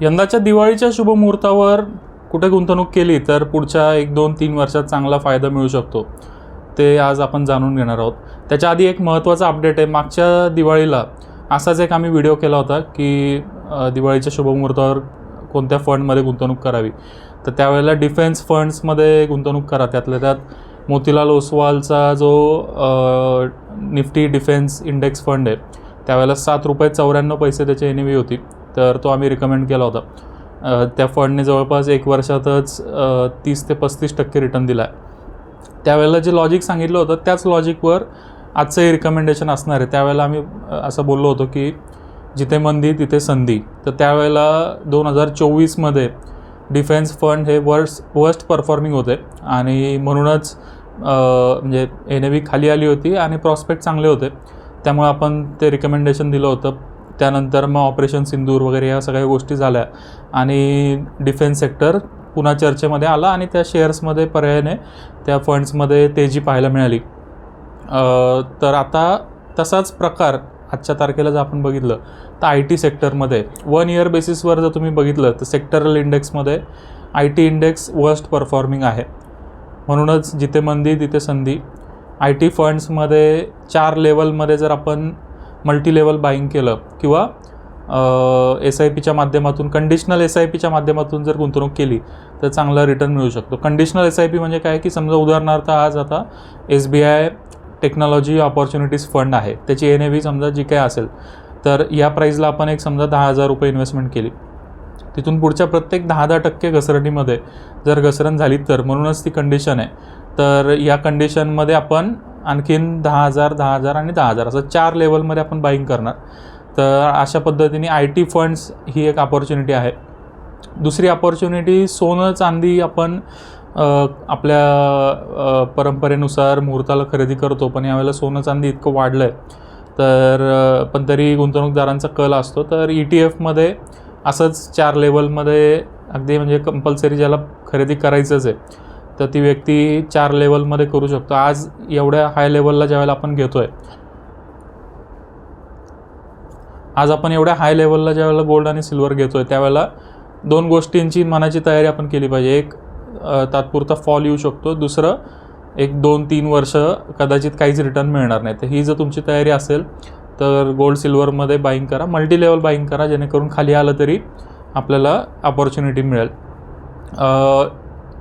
यंदाच्या दिवाळीच्या शुभमुहूर्तावर कुठे गुंतवणूक केली तर पुढच्या एक दोन तीन वर्षात चांगला फायदा मिळू शकतो. ते आज आपण जाणून घेणार आहोत. त्याच्या आधी एक महत्त्वाचा अपडेट आहे. मागच्या दिवाळीला असाच एक आम्ही व्हिडिओ केला होता की दिवाळीच्या शुभमुहूर्तावर कोणत्या फंडमध्ये गुंतवणूक करावी? तर त्यावेळेला डिफेन्स फंड्समध्ये गुंतवणूक करा. त्यातल्या त्यात मोतीलाल ओसवालचा जो निफ्टी डिफेन्स इंडेक्स फंड आहे त्यावेळेला सात रुपये चौऱ्याण्णव पैसे त्याची एन होती. तर तो आम्ही रिकमेंड केला होता. त्या फंडने जवळपास एक वर्षातच तीस ते पस्तीस टक्के रिटर्न दिला आहे त्यावेळेला जे लॉजिक सांगितलं होतं त्याच लॉजिकवर आजचंही रिकमेंडेशन असणार आहे. त्यावेळेला आम्ही असं बोललो होतो की जिथे मंदी तिथे संधी. तर त्यावेळेला दोन हजार चोवीसमध्ये डिफेन्स फंड हे वर्स वर्स्ट परफॉर्मिंग होते. आणि म्हणूनच म्हणजे एन ए खाली आली होती आणि प्रॉस्पेक्ट चांगले होते. त्यामुळे आपण ते रिकमेंडेशन दिलं होतं. त्यानंतर मग ऑपरेशन सिंदूर वगैरे या सगळ्या गोष्टी झाल्या. आणि डिफेन्स सेक्टर पुन्हा चर्चेमध्ये आला आणि त्या शेअर्समध्ये पर्यायाने त्या फंड्समध्ये तेजी पाहायला मिळाली. तर आता तसाच प्रकार आजच्या तारखेला जर आपण बघितलं तर आय टी सेक्टरमध्ये वन इयर बेसिसवर जर तुम्ही बघितलं तर sectoral इंडेक्समध्ये I T index worst performing आहे. म्हणूनच जिथे मंदी तिथे संधी. आय टी फंड्समध्ये चार लेवलमध्ये जर आपण मल्टीलेवल बाईंग केलं किंवा एस आय पीच्या माध्यमातून कंडिशनल एस आय पीच्या माध्यमातून जर गुंतवणूक केली तर चांगला रिटर्न मिळू शकतो. कंडिशनल एस आय पी म्हणजे काय? की समजा उदाहरणार्थ आज आता S B I technology opportunities fund आहे. त्याची एन ए व्ही समजा जी काय असेल तर या प्राईजला आपण एक समजा दहा हजार रुपये इन्व्हेस्टमेंट केली. तिथून पुढच्या प्रत्येक दहा दहा टक्के घसरणीमध्ये जर घसरण झाली तर म्हणूनच ती कंडिशन आहे. तर या कंडिशनमध्ये आपण आणखीन दहा हजार दहा हजार आणि दहा हजार. असं चार लेवलमध्ये आपण बाईंग करणार. तर अशा पद्धतीने आय टी फंड्स ही एक अपॉर्च्युनिटी आहे. दुसरी अपॉर्च्युनिटी सोनं चांदी आपण आपल्या परंपरेनुसार मुहूर्ताला खरेदी करतो पण यावेळेला सोनं चांदी इतकं वाढलं आहे तर पण तरी गुंतवणूकदारांचा कल असतो. तर ई टी एफमध्ये असंच चार लेवलमध्ये अगदी म्हणजे कंपल्सरी ज्याला खरेदी करायचंच आहे. तर ती व्यक्ती चार लेवलमध्ये करू शकतो. आज एवढ्या हाय लेवलला ज्यावेळेला आपण घेतो आहे आज आपण एवढ्या हाय लेवलला ज्यावेळेला गोल्ड आणि सिल्वर घेतो आहे त्यावेळेला दोन गोष्टींची मनाची तयारी आपण केली पाहिजे. एक तात्पुरता फॉल येऊ शकतो. दुसरं एक दोन तीन वर्ष कदाचित काहीच रिटर्न मिळणार नाही. तर ही जर तुमची तयारी असेल तर गोल्ड सिल्वरमध्ये बाईंग करा. मल्टी लेवल बाईंग करा जेणेकरून खाली आलं तरी आपल्याला अपॉर्च्युनिटी मिळेल.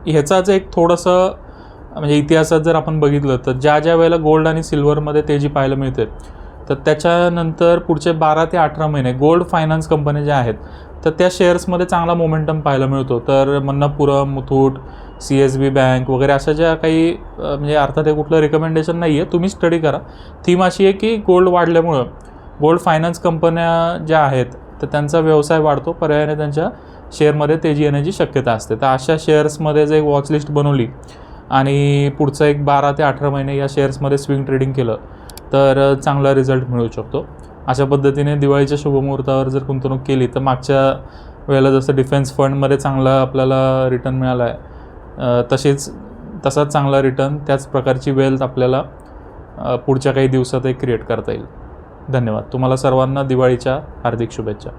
ह्याचाच एक थोडंसं म्हणजे इतिहासात जर आपण बघितलं तर ज्या ज्या वेळेला गोल्ड आणि सिल्वरमध्ये तेजी पाहायला मिळते तर त्याच्यानंतर पुढचे बारा ते अठरा महिने गोल्ड फायनान्स कंपन्या ज्या आहेत तर त्या शेअर्समध्ये चांगला मोमेंटम पाहायला मिळतो. तर Manappuram Muthoot C S B bank वगैरे अशा ज्या काही म्हणजे अर्थात हे कुठलं रिकमेंडेशन नाही आहे तुम्ही स्टडी करा. थीम अशी आहे की गोल्ड वाढल्यामुळं गोल्ड फायनान्स कंपन्या ज्या आहेत तर त्यांचा व्यवसाय वाढतो पर्यायाने त्यांच्या शेअरमध्ये तेजी येण्याची शक्यता असते. तर अशा शेअर्समध्ये जर एक वॉच लिस्ट बनवली आणि पुढचं एक बारा ते अठरा महिने या शेअर्समध्ये स्विंग ट्रेडिंग केलं तर चांगला रिझल्ट मिळू शकतो. अशा पद्धतीने दिवाळीच्या शुभमुहूर्तावर जर गुंतवणूक केली तर मागच्या वेळेला जसं डिफेन्स फंडमध्ये चांगला आपल्याला रिटर्न मिळाला आहे तसेच तसाच चांगला रिटर्न त्याच प्रकारची वेल्थ आपल्याला पुढच्या काही दिवसातही क्रिएट करता येईल. धन्यवाद. तुम्हाला सर्वांना दिवाळीच्या हार्दिक शुभेच्छा.